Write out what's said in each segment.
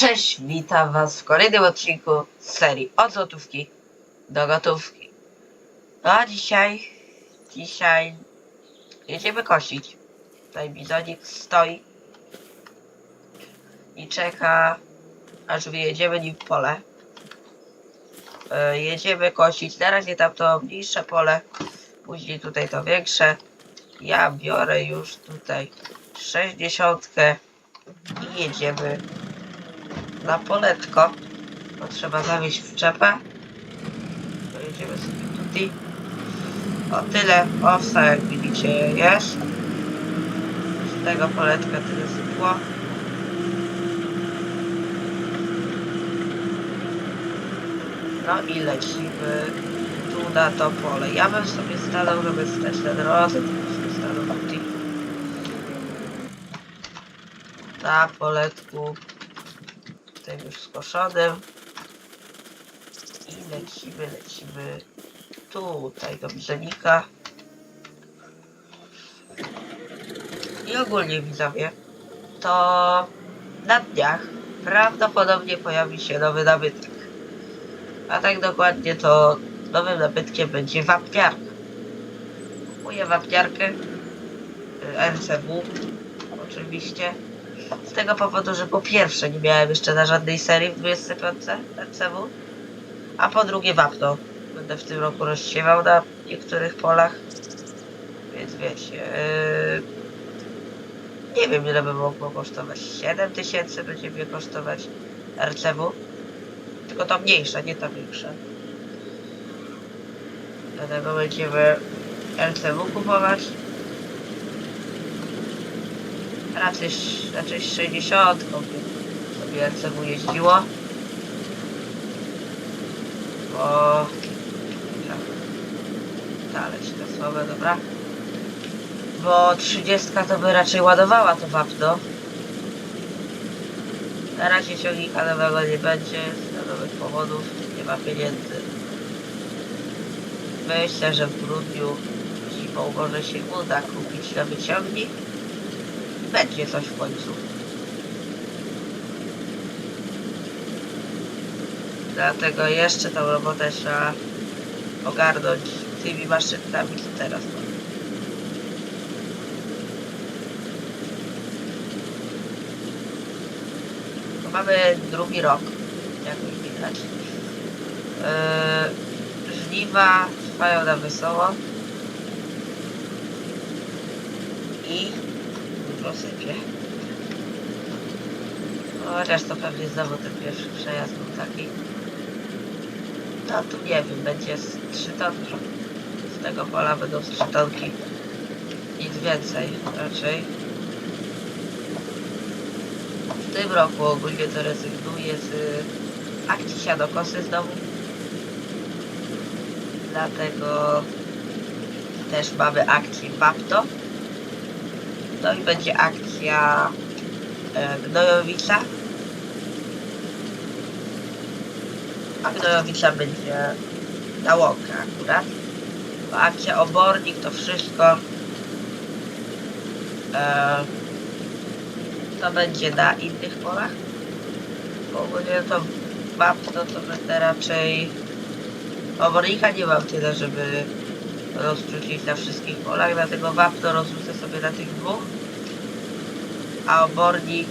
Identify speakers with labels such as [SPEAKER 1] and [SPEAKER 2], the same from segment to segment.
[SPEAKER 1] Cześć, witam was w kolejnym odcinku z serii od złotówki do gotówki. No a dzisiaj, dzisiaj jedziemy kosić. Tutaj bizonik stoi i czeka, aż wyjedziemy nim w pole. E, jedziemy kosić, na razie tam to mniejsze pole, później tutaj to większe. Ja biorę już tutaj 60 i jedziemy na poletko. To trzeba zawieźć w czepę. Pojedziemy sobie tutaj. O tyle owsa jak widzicie jest. Z tego poletka tyle sypło. No i lecimy tu na to pole. Ja bym sobie stanął, żeby stać na drodze, sobie stanął tutaj. Na poletku tym już skoszonym. I lecimy, lecimy tutaj do bizonika. I ogólnie widzowie, to na dniach prawdopodobnie pojawi się nowy nabytek. A tak dokładnie to nowym nabytkiem będzie wapniarka. Kupuję wapniarkę y, RCW oczywiście. Z tego powodu, że po pierwsze nie miałem jeszcze na żadnej serii w 25 RCW, a po drugie wapno. Będę w tym roku rozsiewał na niektórych polach. Więc wiecie, yy, nie wiem ile by mogło kosztować. 7 tysięcy będzie mnie kosztować RCW. Tylko to mniejsza, nie ta większa. Dlatego będziemy RCW kupować. Raczej, raczej 60 by sobie RCW jeździło. Bo... Dalej się to słabe, dobra. Bo 30 to by raczej ładowała to wapno. Na razie ciągnika nowego nie będzie z nowych powodów. Nie ma pieniędzy. Myślę, że w grudniu zimą może się uda kupić nowy ciągnik. Będzie coś w końcu. Dlatego jeszcze tą robotę trzeba ogarnąć tymi maszynami, co teraz mam. Mamy drugi rok, jak już widać. Yy, żniwa trwają na wesoło. I dużo sypie. Chociaż to pewnie znowu ten pierwszy przejazd był taki. No tu nie wiem, będzie z 3 tonki. Z tego pola będą z 3 tonki. Nic więcej raczej. W tym roku ogólnie to rezygnuję z akcji siadokosy znowu. Dlatego też mamy akcję Wapto. No i będzie akcja e, Gnojowica. A Gnojowica będzie na łąkę akurat. Bo akcja Obornik to wszystko e, to będzie na innych polach. Bo ogólnie to Wapno to będę raczej Obornika nie mam tyle, żeby rozrzucić na wszystkich polach, dlatego wapno rozrzucę sobie na tych dwóch, a obornik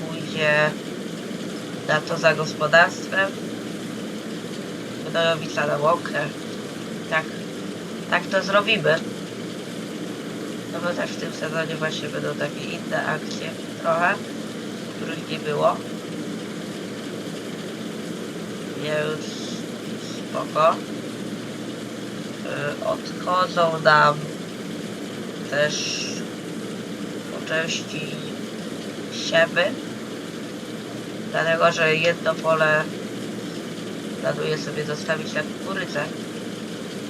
[SPEAKER 1] pójdzie na to za gospodarstwem, gnojowica na łąkę. Tak, tak to zrobimy. No bo też w tym sezonie właśnie będą takie inne akcje trochę, których nie było. Więc spoko. Odchodzą nam też po części siewy. Dlatego, że jedno pole planuję sobie zostawić na kukurydzę.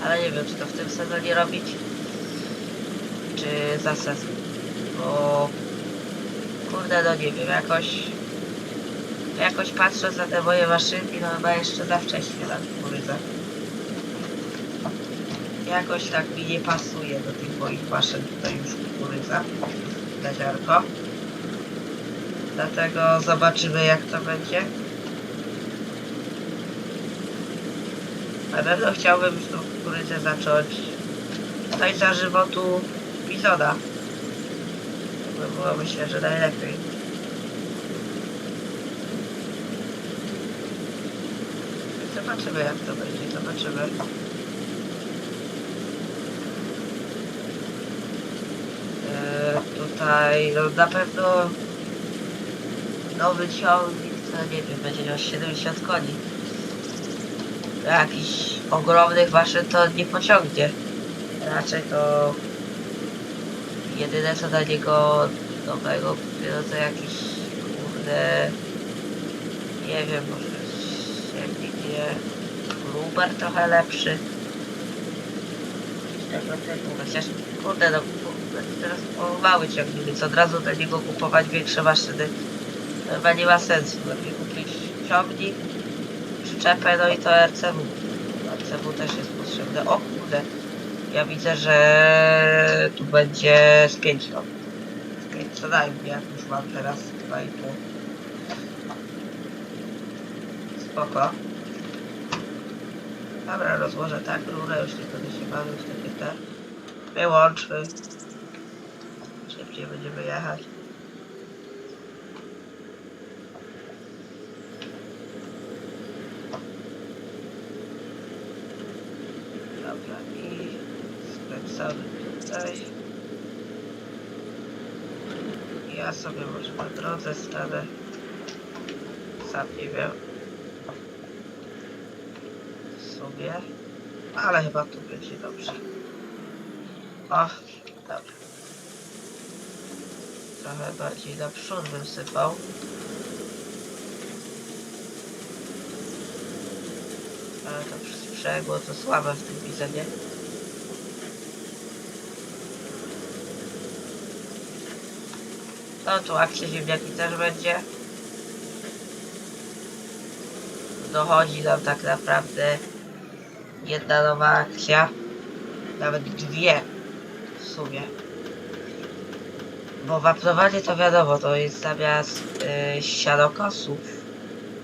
[SPEAKER 1] Ale nie wiem, czy to w tym sezonie robić, czy za sezon. Bo kurde, no nie wiem, jakoś jakoś patrzę za te moje maszynki, no chyba jeszcze za wcześnie na kukurydzę jakoś tak mi nie pasuje do tych moich maszyn tutaj już kukurydza na ziarko. Dlatego zobaczymy jak to będzie. Na pewno chciałbym tą kukurydzę zacząć tutaj za żywotu Bizoda. To by było myślę, że najlepiej. Zobaczymy jak to będzie, zobaczymy. Eee, tutaj no, na pewno nowy ciągnik, to nie wiem, będzie miał 70 koni. Jakichś ogromnych maszyn to nie pociągnie. Raczej to jedyne co dla niego nowego no to jakiś kurde nie wiem, może silnik nie Gruber trochę lepszy. Chociaż kurde no teraz o mały ciągnik, więc od razu dla niego kupować większe maszyny chyba nie ma sensu. Lepiej kupić ciągnik, przyczepę, no i to RCW. RCW też jest potrzebne. O kurde, ja widzę, że tu będzie z 5 ton. Z 5 co najmniej, jak już mam teraz 2,5. Spoko. Dobra, rozłożę tak rurę, już nie będę się bawił te. Wyłączmy. Szybciej będziemy jechać. Dobra, i skręcamy tutaj. Ja sobie może na drodze stanę. Sam nie wiem. Sobie. Ale chyba tu będzie dobrze. O, dobra. Trochę bardziej na przód bym sypał. Ale to sprzęgło to słabe w tym widzenie. No tu akcja ziemniaki też będzie. Dochodzi nam tak naprawdę jedna nowa akcja. Nawet dwie sumie. Bo wapnowanie to wiadomo, to jest zamiast yy, sianokosów.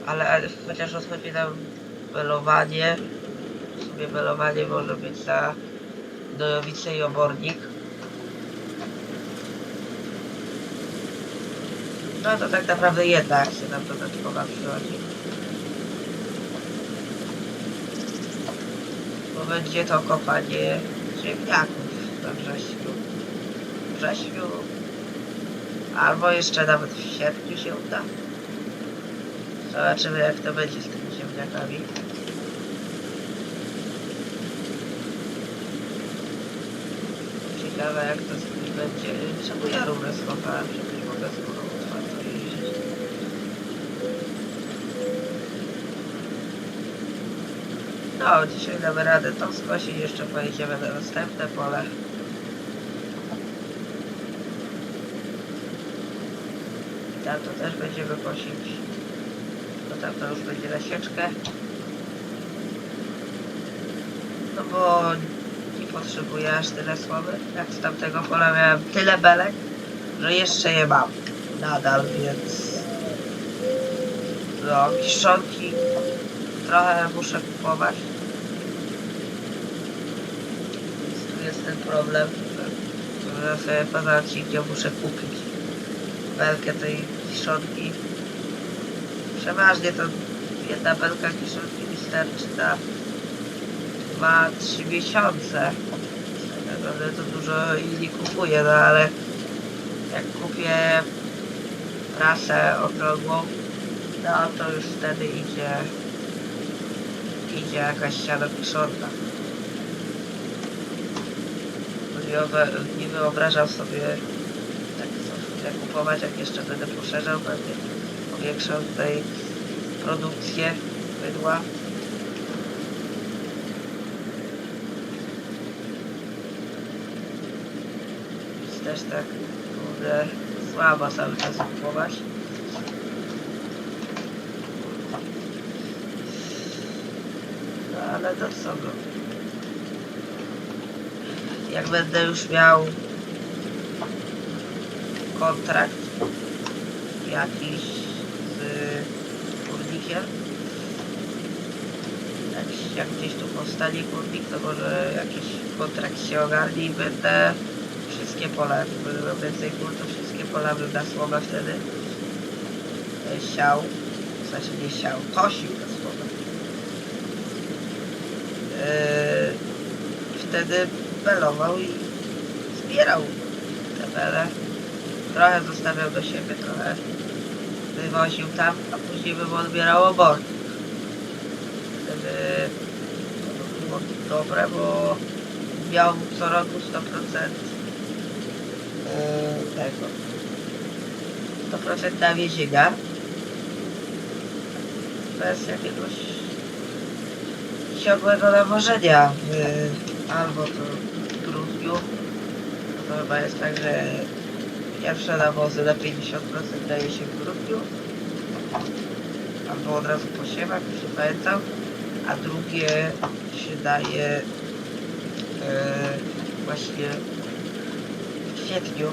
[SPEAKER 1] Ale chociaż odchodzi nam belowanie. W sumie belowanie może być za dojowicę i obornik. No to tak naprawdę jedna akcja nam dodatkowa przychodzi. Bo będzie to kopanie ziemniaków we wrześniu. Wrześniu albo jeszcze nawet w sierpniu się uda. Zobaczymy jak to będzie z tymi ziemniakami. Ciekawe jak to z nimi będzie. Czemu ja rurę schowałem, nie mogę z rurą otwartą jeździć? No, dzisiaj damy radę to skosić, jeszcze pojedziemy na następne pole. Tam to też będziemy kosić. Bo tam to już będzie na sieczkę. No bo nie potrzebuję aż tyle słowy. Jak z tamtego pola miałem tyle belek, że jeszcze je mam. Nadal, więc... No, kiszonki trochę muszę kupować. Więc tu jest ten problem, że, sobie poza odcinkiem muszę kupić belkę tej kiszonki. Przeważnie to jedna belka kiszonki mi starczy na 2-3 miesiące. Tak naprawdę to dużo i nie kupuję, no ale jak kupię prasę okrągłą, no to już wtedy idzie idzie jakaś siana kiszonka. Nie, wyob- nie wyobrażam sobie kupować, jak jeszcze będę poszerzał, pewnie powiększał tutaj produkcję bydła. Więc też tak kurde słabo cały czas kupować. No ale to co no. Jak będę już miał kontrakt jakiś z kurnikiem. Jak, jak gdzieś tu powstanie kurnik, to może jakiś kontrakt się ogarnie i będę wszystkie pola, jak miał więcej kur, to wszystkie pola bym na słomę wtedy siał. W sensie nie siał, kosił na słomę. Yy, wtedy belował i zbierał te bele. Trochę zostawiał do siebie, trochę wywoził tam, a później bym odbierał obor. Wtedy to by było dobre, bo miał co roku 100% yy, tego. 100% nawiezienia bez jakiegoś ciągłego nawożenia w, albo to w grudniu to chyba jest tak, że pierwsze nawozy na 50% daje się w grudniu. Albo od razu po siewach, już nie pamiętam. A drugie się daje e, właśnie w kwietniu.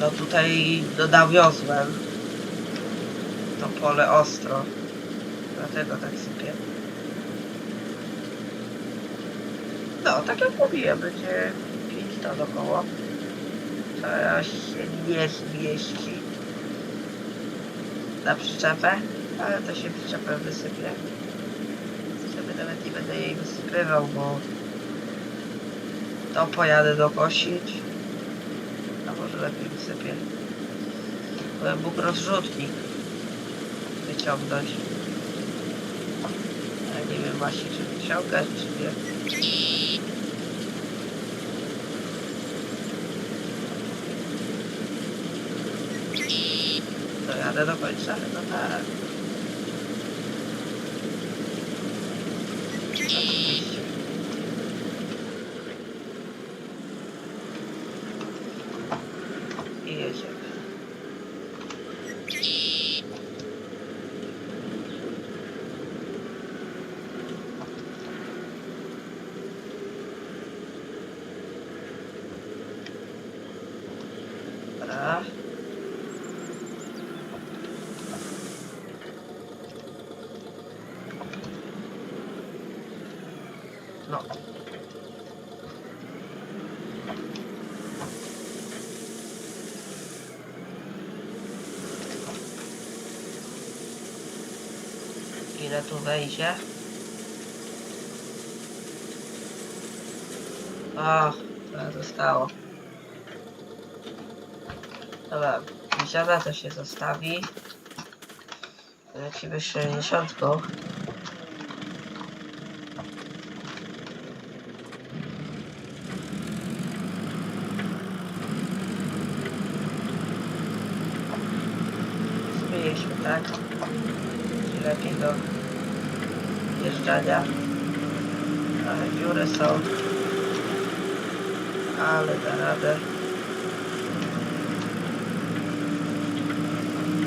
[SPEAKER 1] No tutaj no, nawiozłem to pole ostro. Dlatego tak sypię no tak jak mówiłem będzie 5 ton około się nie zmieści na przyczepę? Ale to się przyczepę wysypie. Sobie nawet nie będę jej wysypywał bo to pojadę dokosić. A może lepiej wysypię bo mógł rozrzutnik wyciągnąć. Ale nie wiem właśnie czy wyciągać czy nie dojadę do końca no tak Oczywiście. I jedziemy. Dobra. No. Ile tu wejdzie? O, to zostało. Dobra, wisiada to się zostawi. Lecimy 60. Zmieniliśmy, tak? Lepiej do wjeżdżania. Ale dziury są. Ale da radę.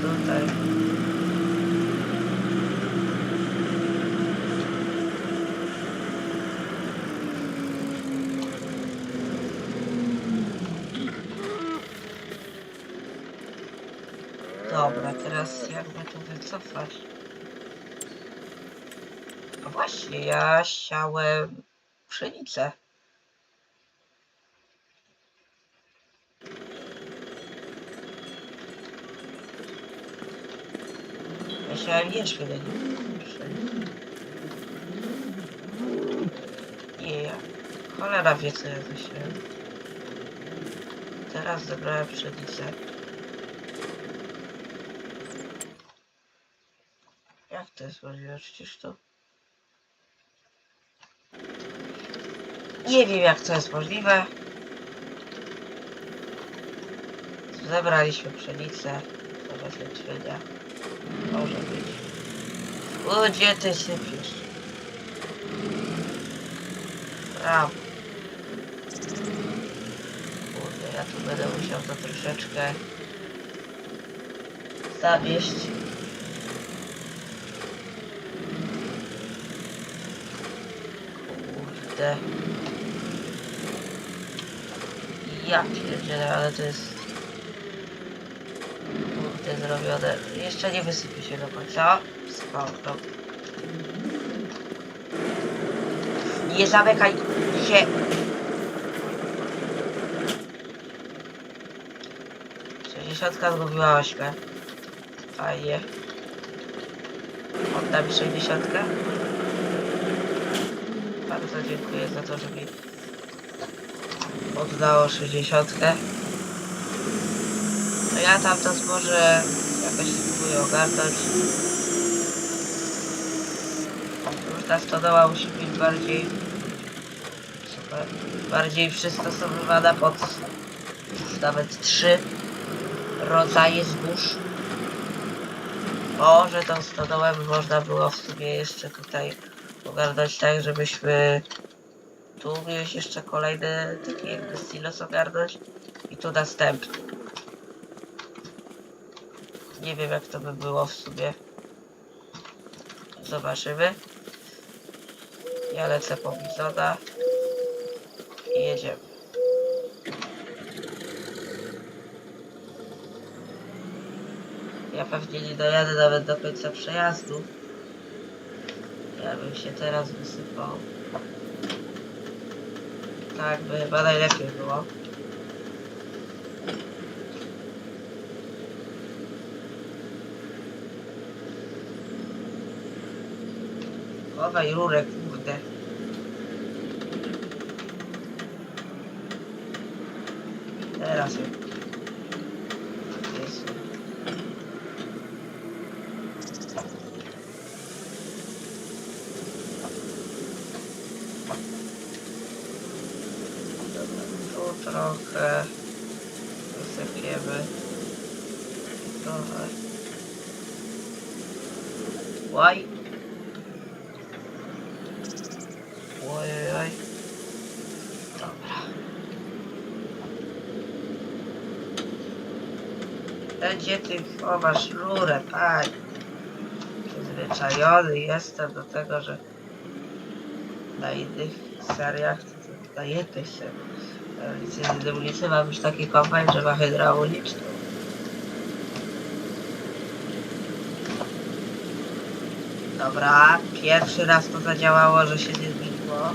[SPEAKER 1] Tutaj. Dobra, teraz jakby to wycofać. No właśnie, ja siałem pszenicę. Ja siałem jeszczur, nie. Nie, ja. Cholera wie co ja zasiałem. Teraz zebrałem pszenicę. Jak to jest możliwe? Przecież to... Nie wiem jak to jest możliwe. Zebraliśmy pszenicę. Teraz leczenia. Może być. O, gdzie ty sypiesz? Brawo. Kurde, ja tu będę musiał to troszeczkę zawieść. Kurde. Ja pierdzielę, ale to jest... Jest zrobione. Jeszcze nie wysypie się do końca. Sypał to. Nie zamykaj się! 60 zgubiła ośmę. Fajnie. Oddam 60. Bardzo dziękuję za to, że mi oddało 60. No ja tam to zboże jakoś spróbuję ogarnąć. Już ta stodoła musi być bardziej super, bardziej przystosowywana pod już nawet trzy rodzaje zbóż. Może tą stodołę można było w sumie jeszcze tutaj ogarnąć tak, żebyśmy tu mieć jeszcze kolejny taki jakby silos ogarnąć i tu następny. Nie wiem jak to by było w sumie. Zobaczymy. Ja lecę po Bizona i jedziemy. Ja pewnie nie dojadę nawet do końca przejazdu. Ja bym się teraz wysypał. Tak by chyba najlepiej było. Chowaj rurek Łaj. Ojej. Dobra. Będzie tych, o masz rurę, tak. Przyzwyczajony jestem do tego, że na innych seriach, to, na jednej serii, na ulicy, na ulicy ma być taki kombajn, że ma hydrauliczną. Dobra, pierwszy raz to zadziałało, że się nie zmieniło.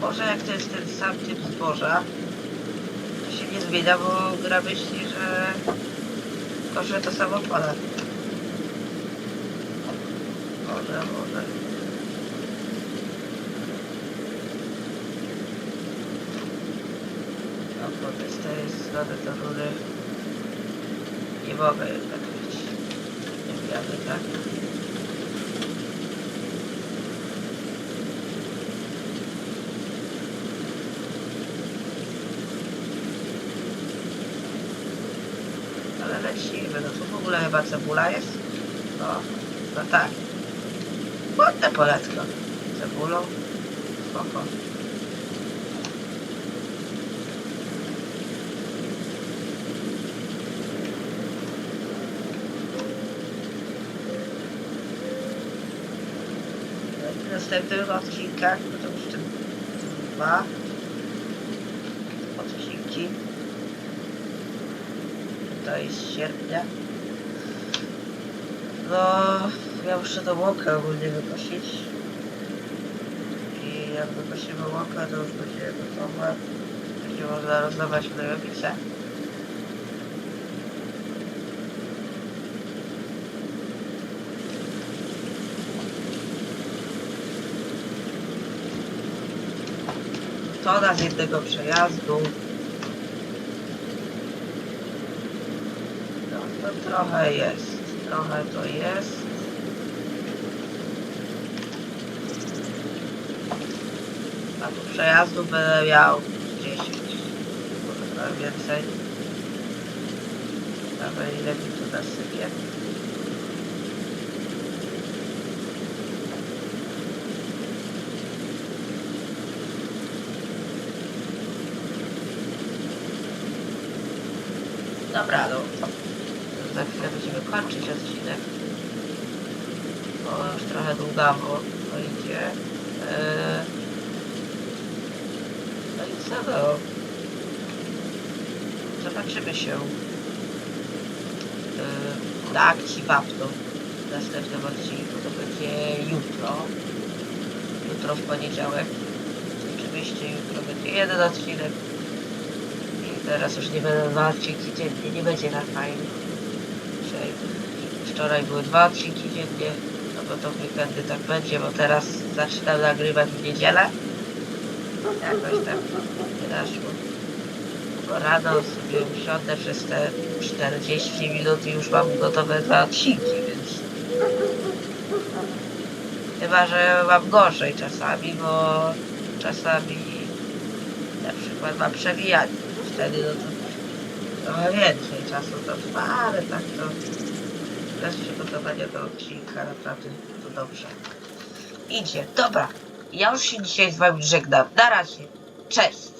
[SPEAKER 1] Może jak to jest ten sam typ zboża, to się nie zmienia, bo gra myśli, że kosze to samo pole. Może, może. No, bo z tej strony to rury nie mogę wiemy, tak? Ale lecimy, no tu w ogóle chyba cebula jest? No, no tak. Ładne poletko. Cebulą. Spoko. W następnych odcinkach, bo to już tym dwa odcinki. To jest sierpnia. No, ja muszę tą łąkę ogólnie wykosić. I jak wykosimy łąkę, to już będzie gotowe. Będzie można rozdawać gnojowice. To na z jednego przejazdu. No, to trochę jest. Trochę to jest. A tu przejazdu będę miał 10. Może trochę więcej. Nawet ile mi tu nasypie. Dobra, no. Za chwilę będziemy kończyć odcinek. Bo już trochę długawo to idzie. Eee... No i co no? zobaczymy się yy, na akcji Wapno w następnym odcinku. To będzie jutro. Jutro w poniedziałek. Oczywiście jutro będzie jeden odcinek. Teraz już nie będą dwa odcinki dziennie, nie będzie na fajnie. Dzisiaj, wczoraj były dwa odcinki dziennie, no bo to w weekendy tak będzie, bo teraz zaczynam nagrywać w niedzielę. Jakoś tam nie naszło. Bo rano sobie usiądę przez te 40 minut i już mam gotowe dwa odcinki, więc... Chyba, że mam gorzej czasami, bo czasami na przykład mam przewijanie. Wtedy no to trochę więcej czasu to trwa, ale tak to bez przygotowania do odcinka naprawdę to dobrze. Idzie. Dobra. Ja już się dzisiaj z wami żegnam. Na razie. Cześć.